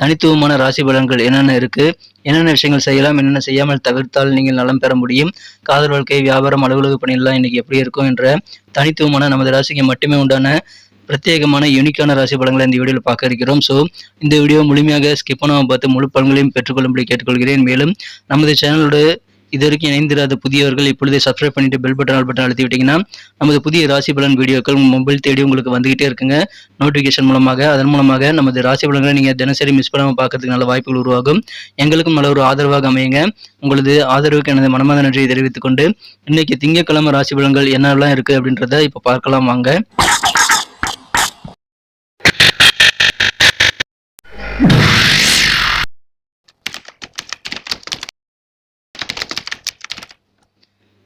தனித்துவமான ராசி பலன்கள் என்னென்ன இருக்கு? என்னென்ன விஷயங்கள் செய்யலாம்? என்னென்ன செய்யாமல் தவிர்த்தால் நீங்கள் நலம் பெற முடியும்? காதல் வாழ்க்கை வியாபாரம் அலுவலக பணியெல்லாம் இன்னைக்கு எப்படி இருக்கும் என்ற தனித்துவமான நமது ராசிக்கு மட்டுமே உண்டான பிரத்யேகமான யூனிக்கான ராசி பலன்களை இந்த வீடியோவில் பார்க்க இருக்கிறோம். ஸோ இந்த வீடியோ முழுமையாக ஸ்கிப் பண்ணாமல் பார்த்து முழு பலன்களையும் பெற்றுக்கொள்ளும்படி கேட்டுக்கொள்கிறேன். மேலும் நமது சேனலோட இது வரைக்கும் இணைந்திராத புதியவர்கள் இப்பொழுதே சப்ஸ்கிரைப் பண்ணிட்டு பெல் பட்டன் ஆல் பட்டன் அழுத்தி விட்டீங்கன்னா நமது புதிய ராசி பலன் வீடியோக்கள் உங்கள் மொபைல் தேடி உங்களுக்கு வந்துகிட்டே இருக்குங்க. நோட்டிஃபிகேஷன் மூலமாக அதன் மூலமாக நமது ராசி பலன்களை நீங்கள் தினசரி மிஸ் பண்ணாமல் பார்க்கறதுக்கு நல்ல வாய்ப்புகள் உருவாகும். எங்களுக்கும் நல்ல ஒரு ஆதரவாக அமையுங்க. உங்களது ஆதரவுக்கு எனது மனமார்ந்த நன்றியை தெரிவித்துக் கொண்டு இன்னைக்கு திங்கட்கிழமை ராசி பலன்கள் என்னெல்லாம் இருக்கு அப்படின்றத இப்போ பார்க்கலாம் வாங்க.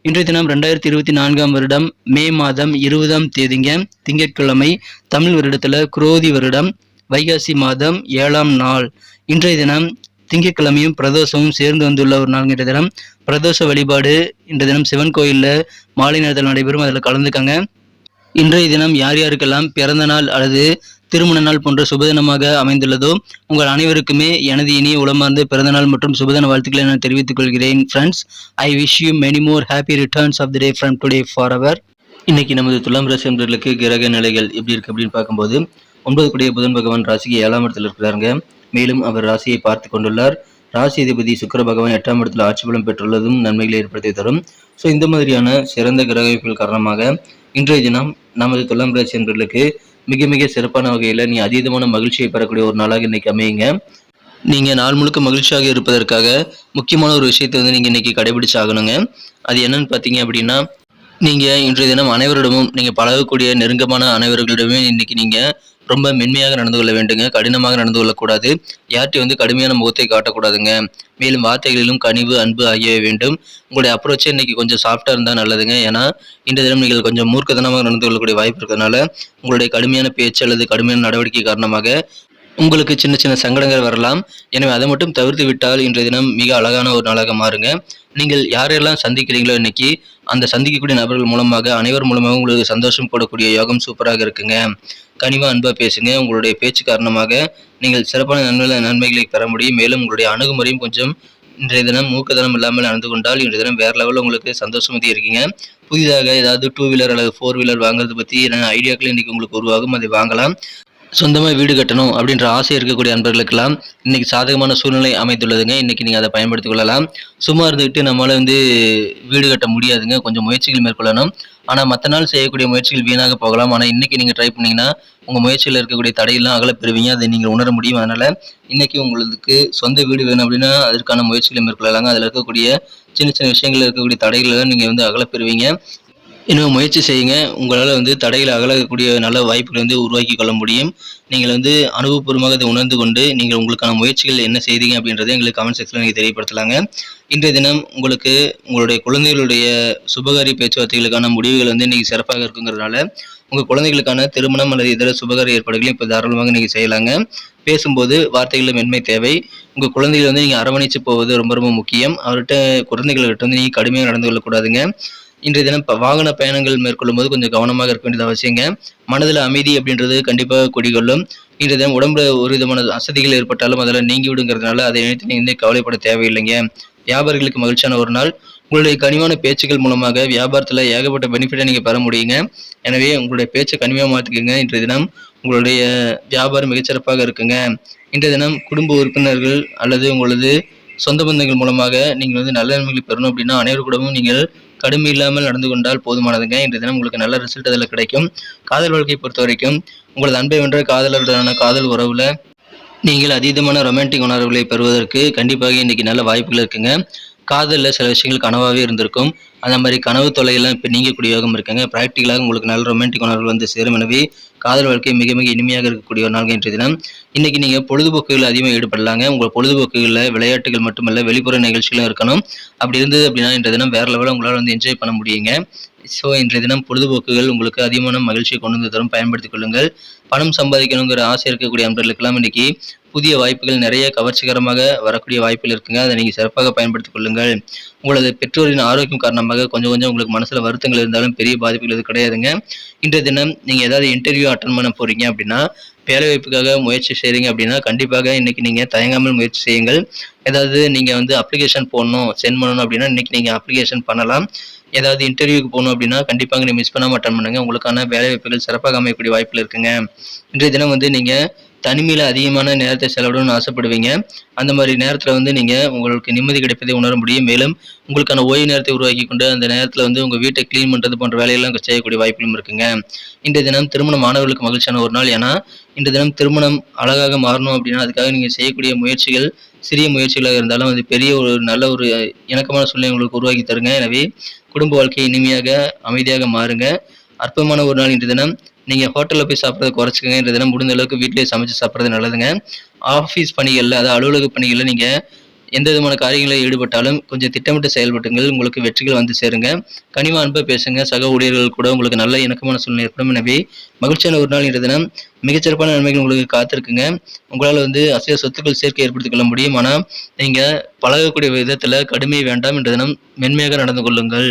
இன்றைய தினம் ரெண்டாயிரத்தி இருபத்தி நான்காம் வருடம் மே மாதம் இருபதாம் தேதிங்க திங்கட்கிழமை தமிழ் வருடத்துல குரோதி வருடம் வைகாசி மாதம் ஏழாம் நாள். இன்றைய தினம் திங்கட்கிழமையும் பிரதோஷமும் சேர்ந்து வந்துள்ள ஒரு நாள் இன்றைய தினம். பிரதோஷ வழிபாடு இன்றைய தினம் சிவன் கோயில்ல மாலை நேரத்தில் நடைபெறும். அதில் கலந்துக்கங்க. இன்றைய தினம் யார் யாருக்கெல்லாம் பிறந்த நாள் அல்லது திருமண நாள் போன்ற சுபதினமாக அமைந்துள்ளதோ உங்கள் அனைவருக்குமே எனது இனிய உளமார்ந்த பிறந்தநாள் மற்றும் சுபதின வாழ்த்துக்களை நான் தெரிவித்துக் கொள்கிறேன். Friends I wish you many more happy returns of the day from today for our இன்னைக்கு நமது துலாம் ராசி அன்பர்களுக்கு கிரக நிலைகள் எப்படி இருக்கு அப்படின்னு பார்க்கும்போது ஒன்பது கூடிய புதன் பகவான் ராசிக்கு ஏழாம் இடத்தில் இருக்கிறாங்க மேலும் அவர் ராசியை பார்த்து கொண்டுள்ளார். ராசி அதிபதி சுக்கர பகவான் எட்டாம் இடத்தில் ஆட்சி பலம் பெற்றுள்ளதும் நன்மைகளை ஏற்படுத்தி தரும். ஸோ இந்த மாதிரியான சிறந்த கிரக காரணமாக இன்றைய தினம் நமது துலாம் ராசி அன்பர்களுக்கு மிக மிக சிறப்பான வகையில் நீ அதீதமான மகிழ்ச்சியை பெறக்கூடிய ஒரு நாளாக இன்னைக்கு அமையுங்க. நீங்கள் நாள் முழுக்க மகிழ்ச்சியாக இருப்பதற்காக முக்கியமான ஒரு விஷயத்தை வந்து நீங்கள் இன்னைக்கு கடைபிடிச்சாகணுங்க. அது என்னன்னு பார்த்தீங்க அப்படின்னா நீங்கள் இன்றைய தினம் அனைவரிடமும் நீங்கள் பழகக்கூடிய நெருக்கமான அனைவர்களிடமே இன்றைக்கி நீங்கள் ரொம்ப மென்மையாக நடந்து கொள்ள வேண்டுங்க. கடினமாக நடந்து கொள்ளக்கூடாது. யார்கிட்டையும் வந்து கடுமையான முகத்தை காட்டக்கூடாதுங்க. மேலும் வார்த்தைகளிலும் கனிவு அன்பு ஆகியவை வேண்டும். உங்களுடைய அப்ரோச்சே இன்னைக்கு கொஞ்சம் சாஃப்டாக இருந்தால் நல்லதுங்க. ஏன்னா இந்த தினம் நீங்கள் கொஞ்சம் மூர்க்கதனமாக நடந்து கொள்ளக்கூடிய வாய்ப்பு இருக்கிறதுனால உங்களுடைய கடுமையான பேச்சு அல்லது கடுமையான நடவடிக்கை காரணமாக உங்களுக்கு சின்ன சின்ன சங்கடங்கள் வரலாம். எனவே அதை மட்டும் தவிர்த்து விட்டால் இன்றைய தினம் மிக அழகான ஒரு நாளாக மாறுங்க. நீங்கள் யாரெல்லாம் சந்திக்கிறீங்களோ இன்னைக்கு அந்த சந்திக்கக்கூடிய நபர்கள் மூலமாக அனைவர் மூலமாக உங்களுக்கு சந்தோஷம் போடக்கூடிய யோகம் சூப்பராக இருக்குங்க. கனிவா அன்பாக பேசுங்க. உங்களுடைய பேச்சு காரணமாக நீங்கள் சிறப்பான நன்மை நன்மைகளை பெற முடியும். மேலும் உங்களுடைய அணுகுமுறையும் கொஞ்சம் இன்றைய தினம் மூக்கதனம் இல்லாமல் நடந்து கொண்டால் இன்றைய தினம் வேறு லெவலில் உங்களுக்கு சந்தோஷமதி இருக்கீங்க. புதிதாக ஏதாவது டூ வீலர் அல்லது ஃபோர் வீலர் வாங்குறது பற்றி என்ன ஐடியாக்கள் இன்னைக்கு உங்களுக்கு உருவாகும் அதை வாங்கலாம். சொந்தமாக வீடு கட்டணும் அப்படின்ற ஆசை இருக்கக்கூடிய அன்பர்களுக்கெல்லாம் இன்றைக்கி சாதகமான சூழ்நிலை அமைந்துள்ளதுங்க. இன்றைக்கி நீங்கள் அதை பயன்படுத்திக் கொள்ளலாம். சும்மா இருந்துக்கிட்டு நம்மளால் வந்து வீடு கட்ட முடியாதுங்க. கொஞ்சம் முயற்சிகள் மேற்கொள்ளணும். ஆனால் மற்ற நாள் செய்யக்கூடிய முயற்சிகள் வீணாக போகலாம். ஆனால் இன்றைக்கி நீங்கள் ட்ரை பண்ணிங்கன்னா உங்கள் முயற்சியில் இருக்கக்கூடிய தடையெல்லாம் அகல பெறுவீங்க. அதை நீங்கள் உணர முடியும். அதனால் இன்றைக்கி உங்களுக்கு சொந்த வீடு வேணும் அப்படின்னா அதற்கான முயற்சிகளை மேற்கொள்ளலாங்க. அதில் இருக்கக்கூடிய சின்ன சின்ன விஷயங்கள் இருக்கக்கூடிய தடைகளெல்லாம் நீங்கள் வந்து அகல பெறுவீங்க. இன்னும் முயற்சி செய்யுங்க. உங்களால் வந்து தடைகளை அகலக்கூடிய நல்ல வாய்ப்புகளை வந்து உருவாக்கி கொள்ள முடியும். நீங்கள் வந்து அனுபவபூர்வமாக அதை உணர்ந்து கொண்டு நீங்கள் உங்களுக்கான முயற்சிகள் என்ன செய்தீங்க அப்படின்றத எங்களுக்கு கமெண்ட் செக்ஷனில் நீங்கள் தெரியப்படுத்தலாங்க. இன்றைய தினம் உங்களுக்கு உங்களுடைய குழந்தைகளுடைய சுபகாரி பேச்சுவார்த்தைகளுக்கான முடிவுகள் வந்து இன்றைக்கி சிறப்பாக இருக்குங்கிறதுனால உங்கள் குழந்தைகளுக்கான திருமணம் அல்லது இதர சுபகார ஏற்பாடுகளையும் இப்போ தாராளமாக நீங்கள் செய்யலாங்க. பேசும்போது வார்த்தைகளில் மென்மை தேவை. உங்கள் குழந்தைகளை வந்து நீங்கள் அரவணைச்சு போவது ரொம்ப ரொம்ப முக்கியம். அவர்கிட்ட குழந்தைகள்கிட்ட வந்து நீங்கள் கடுமையாக நடந்து கொள்ளக்கூடாதுங்க. இன்றைய தினம் வாகன பயணங்கள் மேற்கொள்ளும் போது கொஞ்சம் கவனமாக இருக்க வேண்டியது அவசியங்க. மனதில் அமைதி அப்படின்றது கண்டிப்பாக குடிகொள்ளும். இன்றைய தினம் உடம்புல ஒரு விதமான அசதிகள் ஏற்பட்டாலும் அதெல்லாம் நீங்கி விடுங்கிறதுனால அதை நினைத்து நீங்கள் கவலைப்பட தேவையில்லைங்க. வியாபாரிகளுக்கு மகிழ்ச்சியான ஒரு நாள். உங்களுடைய கனிவான பேச்சுக்கள் மூலமாக வியாபாரத்தில் ஏகப்பட்ட பெனிஃபிட்டை நீங்கள் பெற முடியுங்க. எனவே உங்களுடைய பேச்சை கனிமையாக மாற்றிக்கோங்க. இன்றைய தினம் உங்களுடைய வியாபாரம் மிகச்சிறப்பாக இருக்குங்க. இன்றைய தினம் குடும்ப உறுப்பினர்கள் அல்லது உங்களது சொந்த பந்தங்கள் மூலமாக நீங்கள் வந்து நல்ல நன்மைகளை பெறணும் அப்படின்னா அனைவரு கூடவும் நீங்கள் கடுமை இல்லாமல் நடந்து கொண்டால் போதுமானதுங்க. இன்றைய தினம் உங்களுக்கு நல்ல ரிசல்ட் அதில் கிடைக்கும். காதல் வாழ்க்கையை பொறுத்த வரைக்கும் உங்களது அன்பை வென்ற காதலருடனான காதல் உறவுல நீங்கள் அதீதமான ரொமான்டிக் உணர்வுகளை பெறுவதற்கு கண்டிப்பாக இன்னைக்கு நல்ல வாய்ப்புகள் இருக்குங்க. காதலில் சில விஷயங்கள் கனவாகவே இருந்திருக்கும். அந்த மாதிரி கனவு தொலையெல்லாம் இப்போ நீங்கக்கூடிய யோகம் இருக்குங்க. ப்ராக்டிக்கலாக உங்களுக்கு நல்ல ரொமான்டிக் உணர்வு வந்து சேரும். எனவே காதல் வாழ்க்கை மிக மிக இனிமையாக இருக்கக்கூடிய ஒரு நாள் இன்றைய தினம். இன்னைக்கு நீங்கள் பொழுதுபோக்குகள் அதிகமாக ஈடுபடலாங்க. உங்கள் பொழுதுபோக்குகளில் விளையாட்டுகள் மட்டுமல்ல வெளிப்புற நிகழ்ச்சிகளும் இருக்கணும். அப்படி இருந்தது அப்படின்னா இன்றைய தினம் வேறு லெவலில் உங்களால் வந்து என்ஜாய் பண்ண முடியுங்க. ஸோ இன்றைய தினம் பொழுதுபோக்குகள் உங்களுக்கு அதிகமான மகிழ்ச்சியை கொண்டு வந்து தரும். பயன்படுத்திக் கொள்ளுங்கள். பணம் சம்பாதிக்கணுங்கிற ஆசை இருக்கக்கூடிய அன்பர்களுக்கெல்லாம் இன்னைக்கு புதிய வாய்ப்புகள் நிறைய கவர்ச்சிகரமாக வரக்கூடிய வாய்ப்புகள் இருக்குங்க. அதை நீங்கள் சிறப்பாக பயன்படுத்திக் கொள்ளுங்கள். உங்களது பெற்றோரின் ஆரோக்கியம் காரணமாக கொஞ்சம் கொஞ்சம் உங்களுக்கு மனசில் வருத்தங்கள் இருந்தாலும் பெரிய பாதிப்புகள் எதுவும் கிடையாதுங்க. இன்றைய தினம் நீங்கள் ஏதாவது இன்டர்வியூ அட்டன் பண்ண போகிறீங்க அப்படின்னா வேலைவாய்ப்புக்காக முயற்சி செய்கிறீங்க அப்படின்னா கண்டிப்பாக இன்றைக்கி நீங்கள் தயங்காமல் முயற்சி செய்யுங்கள். ஏதாவது நீங்கள் வந்து அப்ளிகேஷன் போடணும் சென்ட் பண்ணணும் அப்படின்னா இன்றைக்கி நீங்கள் அப்ளிகேஷன் பண்ணலாம். ஏதாவது இன்டர்வியூக்கு போகணும் அப்படின்னா கண்டிப்பாக நீங்கள் மிஸ் பண்ணாமல் அட்டன் பண்ணுங்கள் உங்களுக்கான வேலைவாய்ப்புகள் சிறப்பாக அமையக்கூடிய வாய்ப்புகள் இருக்குங்க. இன்றைய தினம் வந்து நீங்கள் தனிமையில் அதிகமான நேரத்தை செலவிடணும்னு ஆசைப்படுவீங்க. அந்த மாதிரி நேரத்தில் வந்து நீங்கள் உங்களுக்கு நிம்மதி கிடைப்பதை உணர முடியும். மேலும் உங்களுக்கான ஓய்வு நேரத்தை உருவாக்கி கொண்டு அந்த நேரத்தில் வந்து உங்கள் வீட்டை க்ளீன் பண்ணுறது போன்ற வேலையெல்லாம் செய்யக்கூடிய வாய்ப்புகளும் இருக்குங்க. இன்றைய தினம் திருமணம் மாணவர்களுக்கு மகிழ்ச்சியான ஒரு நாள். ஏன்னா இன்றைய தினம் திருமணம் அழகாக மாறணும் அப்படின்னா அதுக்காக நீங்கள் செய்யக்கூடிய முயற்சிகள் சிறிய முயற்சிகளாக இருந்தாலும் அது பெரிய ஒரு நல்ல ஒரு இணக்கமான சூழ்நிலை உங்களுக்கு உருவாக்கி தருங்க. எனவே குடும்ப வாழ்க்கை இனிமையாக அமைதியாக மாறுங்க. அற்பமான ஒரு நாள் இன்று தினம். நீங்கள் ஹோட்டலில் போய் சாப்பிட்றத குறைச்சிக்கங்க தினம் முடிந்த அளவுக்கு வீட்டிலேயே சமைச்சு சாப்பிட்றது நல்லதுங்க. ஆஃபீஸ் பணிகளில் அதாவது அலுவலக பணிகளில் நீங்கள் எந்த விதமான காரியங்களில் ஈடுபட்டாலும் கொஞ்சம் திட்டமிட்டு செயல்பட்டுங்கள் உங்களுக்கு வெற்றிகள் வந்து சேருங்க. கனிவா அன்பை பேசுங்க. சக ஊழியர்கள் கூட உங்களுக்கு நல்ல இணக்கமான சூழ்நிலை ஏற்படும். எனவே மகிழ்ச்சியான ஒரு நாள் இன்றைய தினம். மிகச்சிறப்பான நன்மைகள் உங்களுக்கு காத்திருக்குங்க. உங்களால் வந்து அசைய சொத்துக்கள் சேர்க்கை ஏற்படுத்திக் கொள்ள முடியும். ஆனால் நீங்கள் பழகக்கூடிய விதத்தில் கடுமை வேண்டாம். என்ற தினம் மென்மையாக நடந்து கொள்ளுங்கள்.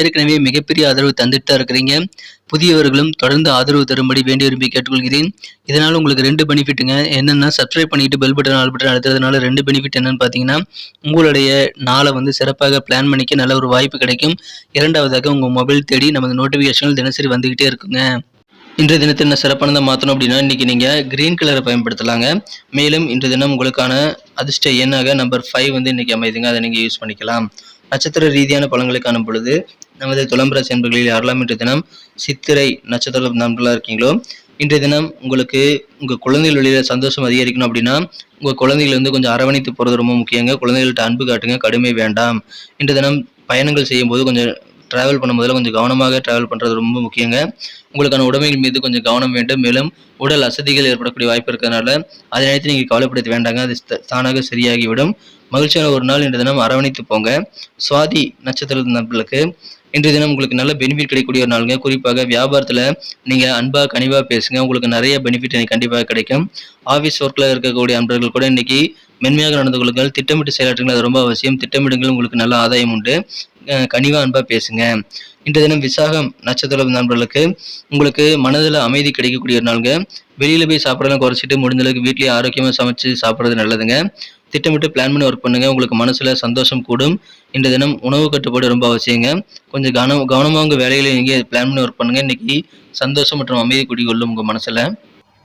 ஏற்கனவே மிகப்பெரிய ஆதரவு தந்துட்டு தான் இருக்கிறீங்க. புதியவர்களும் தொடர்ந்து ஆதரவு தரும்படி வேண்டி விரும்பி கேட்டுக்கொள்கிறேன். இதனால் உங்களுக்கு ரெண்டு பெனிஃபிட்டுங்க. என்னென்னா சப்ஸ்கிரைப் பண்ணிட்டு பெல் பட்டன் ஆல் பட்டன் அழுத்துறதுனால ரெண்டு பெனிஃபிட் என்னன்னு பார்த்தீங்கன்னா உங்களுடைய நாளை வந்து சிறப்பாக பிளான் பண்ணிக்க நல்ல ஒரு வாய்ப்பு கிடைக்கும். இரண்டாவதாக உங்கள் மொபைல் தேடி நமது நோட்டிஃபிகேஷன்கள் தினசரி வந்துக்கிட்டே இருக்குங்க. இன்றைய தினத்தை என்ன சிறப்பானதாக மாற்றணும் அப்படின்னா இன்றைக்கி நீங்கள் க்ரீன் கலரை பயன்படுத்தலாங்க. மேலும் இன்றைய தினம் உங்களுக்கான அதிர்ஷ்ட எண்ணாக நம்பர் ஃபைவ் வந்து இன்றைக்கி அமைதுங்க. அதை நீங்கள் யூஸ் பண்ணிக்கலாம். நட்சத்திர ரீதியான பழங்களை காணும் பொழுது நமது துலம்பராசி என்பர்களில் யாரெல்லாம் இன்றைய தினம் சித்திரை நட்சத்திர நண்பர்களாக இருக்கீங்களோ இன்றைய தினம் உங்களுக்கு உங்கள் குழந்தைகள் வழியில் சந்தோஷம் அதிகரிக்கணும் அப்படின்னா உங்கள் குழந்தைகள் வந்து கொஞ்சம் அரவணைத்து போகிறது ரொம்ப முக்கியங்க. குழந்தைகள்கிட்ட அன்பு காட்டுங்க. கடுமை வேண்டாம். இன்றைய தினம் பயணங்கள் செய்யும்போது கொஞ்சம் ட்ராவல் பண்ணும்போதில் கொஞ்சம் கவனமாக ட்ராவல் பண்ணுறது ரொம்ப முக்கியங்க. உங்களுக்கான உடைமைகள் மீது கொஞ்சம் கவனம் வேண்டும். மேலும் உடல் அசதிகள் ஏற்படக்கூடிய வாய்ப்பு இருக்கிறதுனால அதை நினைத்து நீங்கள் கவலைப்படுத்த வேண்டாங்க. அது தானாக சரியாகிவிடும். மகிழ்ச்சியான ஒரு நாள் இன்று தினம் அரவணைத்து போங்க. சுவாதி நட்சத்திர நண்பர்களுக்கு இன்றைய தினம் உங்களுக்கு நல்ல பெனிஃபிட் கிடைக்கக்கூடிய ஒரு நாளுங்க. குறிப்பாக வியாபாரத்தில் நீங்கள் அன்பாக கனிவாக பேசுங்க. உங்களுக்கு நிறைய பெனிஃபிட் எனக்கு கண்டிப்பாக கிடைக்கும். ஆஃபீஸ் ஒர்க்கில் இருக்கக்கூடிய அன்பர்கள் கூட இன்னைக்கு மென்மையாக நடந்து கொள்ளுங்கள். திட்டமிட்டு செயலாற்றுங்கள் அது ரொம்ப அவசியம். திட்டமிடுங்கள் உங்களுக்கு நல்ல ஆதாயம் உண்டு. கனிவா அன்பா பேசுங்க. இன்றைய தினம் விசாகம் நட்சத்திர நண்பர்களுக்கு உங்களுக்கு மனதில் அமைதி கிடைக்கக்கூடிய ஒரு நாளுங்க. வெளியில போய் சாப்பிடலாம் குறைச்சிட்டு முடிஞ்சளவுக்கு வீட்லேயே ஆரோக்கியமாக ஆரோக்கியமா சமைச்சு சாப்பிட்றது நல்லதுங்க. திட்டமிட்டு பிளான் பண்ணி ஒர்க் பண்ணுங்க. உங்களுக்கு மனசுல சந்தோஷம் கூடும். இன்றைய தினம் உணவு கட்டுப்பாடு ரொம்ப அவசியங்க. கொஞ்சம் கவனம் கவனமாக உங்கள் வேலைகளை நீங்கள் பிளான் பண்ணி ஒர்க் பண்ணுங்க. இன்னைக்கு சந்தோஷம் மற்றும் அமைதி குடிகொள்ளும் உங்கள் மனசுல.